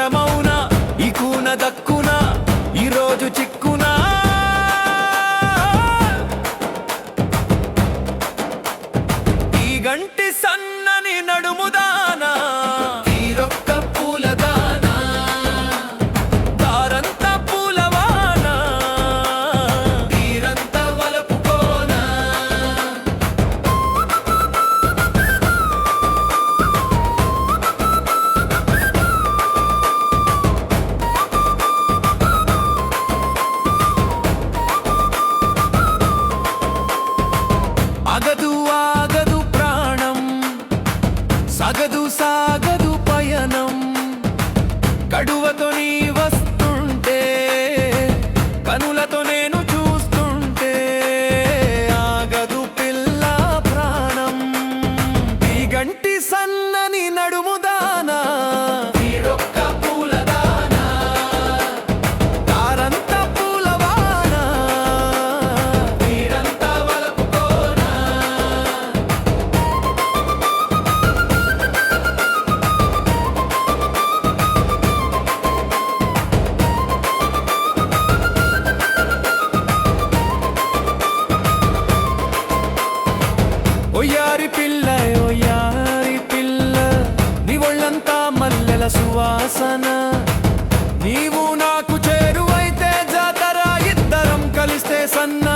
తరమౌన ఇకున దక్కున ఈరోజు చిక్కున. ఈ గంట ఆగదు ఆగదు ప్రాణం. సగదు సాగదు పయనం. కడువతో నీ వస్తుంటే కనులతో నేను చూస్తుంటే ఆగదు పిల్ల ప్రాణం. ఈ గంటి సన్నని నడుముద sanna